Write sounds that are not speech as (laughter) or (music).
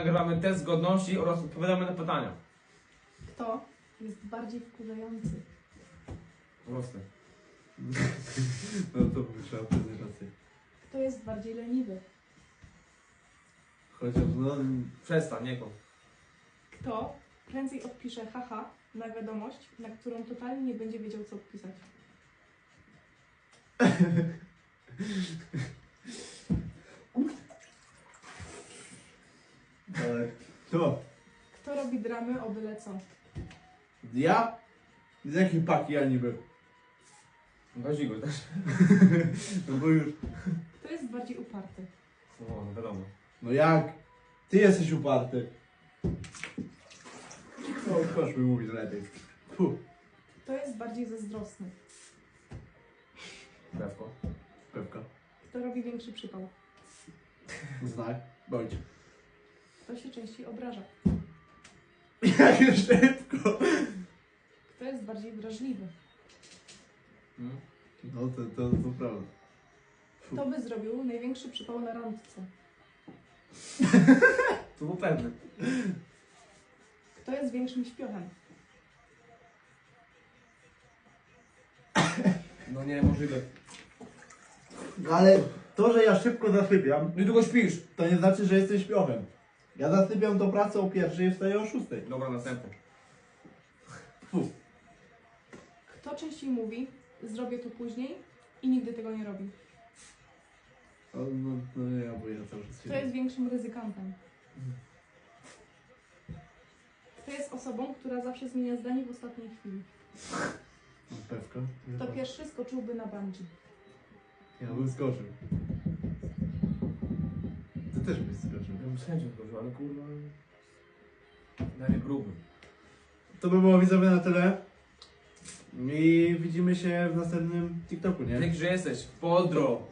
Nagrywamy test zgodności oraz odpowiadamy na pytania. Kto jest bardziej wkurzający? Proste. (laughs) No to trzeba przyznać rację. Kto jest bardziej leniwy? Chociaż no... Przestań, nie kłam. Kto prędzej odpisze haha na wiadomość, na którą totalnie nie będzie wiedział co odpisać? (laughs) Ale... To. Kto robi dramy o byle co? Ja? Z jakiej paki ja niby? Weź go też. No bo już... Kto jest bardziej uparty? O, no wiadomo. No jak? Ty jesteś uparty. No, proszę mi mówić lepiej. Fu. Kto jest bardziej zazdrosny? Pewko. Pewka. Kto robi większy przypał? Znak. Bądź. Kto się częściej obraża? Jak szybko. Kto jest bardziej wrażliwy? Hmm? No to, to, to prawda. Kto by zrobił największy przypał na randce? (laughs) To był pewny. Kto jest większym śpiochem? No nie, możliwe. No ale to, że ja szybko zasypiam, Niedługo śpisz. to nie znaczy, że jestem śpiochem. Ja zasypiam do pracy o pierwszej i wstaję o szóstej. Dobra, następny. Fu. Kto częściej mówi, zrobię to później i nigdy tego nie robi? O, no, no ja, bo ja cały czas Kto jest większym ryzykantem? Kto jest osobą, która zawsze zmienia zdanie w ostatniej chwili? Pewka. Kto pierwszy skoczyłby na bungee? Ja bym skoczył. Ty też byś skoczył. Ja bym z chęcią zgodził, ale kurwa... Nie gruby. To by było widzowie na tyle. I widzimy się w następnym TikToku, nie? Dzięki, że jesteś. Podro.